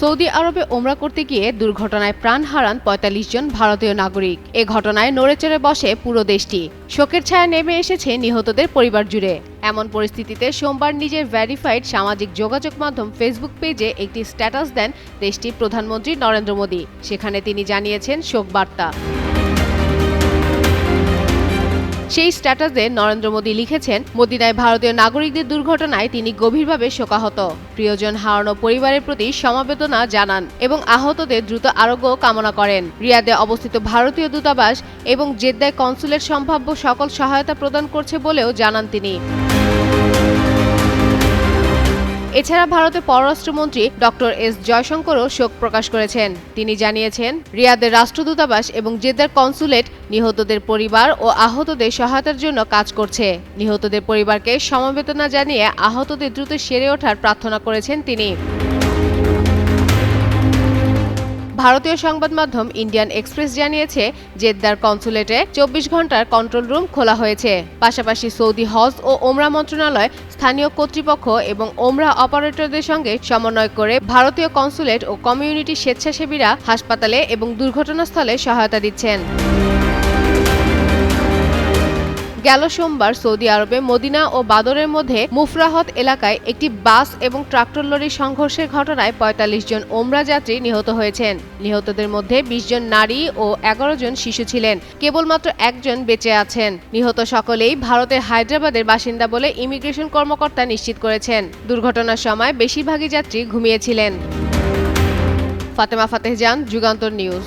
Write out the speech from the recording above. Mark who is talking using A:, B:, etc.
A: Saudi আরবে ওমরা করতে গিয়ে দুর্ঘটনায় প্রাণ হারান পঁয়তাল্লিশ জন ভারতীয় নাগরিক। এ ঘটনায় নড়েচড়ে বসে পুরো দেশটি। শোকের ছায়া নেমে এসেছে নিহতদের পরিবার জুড়ে। এমন পরিস্থিতিতে সোমবার নিজের ভ্যারিফাইড সামাজিক যোগাযোগ মাধ্যম ফেসবুক পেজে একটি স্ট্যাটাস দেন দেশটির প্রধানমন্ত্রী নরেন্দ্র মোদী। সেখানে তিনি জানিয়েছেন শোক বার্তা সেই স্ট্যাটাসে নরেন্দ্র মোদী লিখেছেন, মদিনায় ভারতীয় নাগরিকদের দুর্ঘটনায় তিনি গভীরভাবে শোকাহত। প্রিয়জন হারানো পরিবারের প্রতি সমবেদনা জানান এবং আহতদের দ্রুত আরোগ্য কামনা করেন। রিয়াদে অবস্থিত ভারতীয় দূতাবাস এবং জেদ্দায় কনসুলেট সম্ভাব্য সকল সহায়তা প্রদান করছে বলেও জানান তিনি। এছাড়া ভারতের পররাষ্ট্রমন্ত্রী ডক্টর এস জয়শঙ্করও শোক প্রকাশ করেছেন। তিনি জানিয়েছেন, রিয়াদের রাষ্ট্রদূতাবাস এবং জেদ্দার কনসুলেট নিহতদের পরিবার ও আহতদের সহায়তার জন্য কাজ করছে। নিহতদের পরিবারকে সমবেদনা জানিয়ে আহতদের দ্রুত সেরে ওঠার প্রার্থনা করেছেন তিনি। ভারতীয় সংবাদ মাধ্যম ইন্ডিয়ান এক্সপ্রেস জানিয়েছে, জেদ্দার কনসুলেটে চব্বিশ ঘণ্টার কন্ট্রোল রুম খোলা হয়েছে। পাশাপাশি সৌদি হজ ও ওমরা মন্ত্রণালয়, স্থানীয় কর্তৃপক্ষ এবং ওমরা অপারেটরদের সঙ্গে সমন্বয় করে ভারতীয় কনসুলেট ও কমিউনিটি স্বেচ্ছাসেবীরা হাসপাতালে এবং দুর্ঘটনাস্থলে সহায়তা দিচ্ছেন। গেল সোমবার সৌদি আরবে মদিনা ও বাদরের মধ্যে মুফরাহত এলাকায় একটি বাস এবং ট্রাক্টর লরির সংঘর্ষের ঘটনায় ৪৫ জন ওমরা যাত্রী নিহত হয়েছেন। নিহতদের মধ্যে ২০ জন নারী ও এগারো জন শিশু ছিলেন। কেবলমাত্র একজন বেঁচে আছেন। নিহত সকলেই ভারতের হায়দ্রাবাদের বাসিন্দা বলে ইমিগ্রেশন কর্মকর্তা নিশ্চিত করেছেন। দুর্ঘটনার সময় বেশিরভাগই যাত্রী ঘুমিয়েছিলেন। ফাতেমা ফাতেহ ফাতেহজান যুগান্তর নিউজ।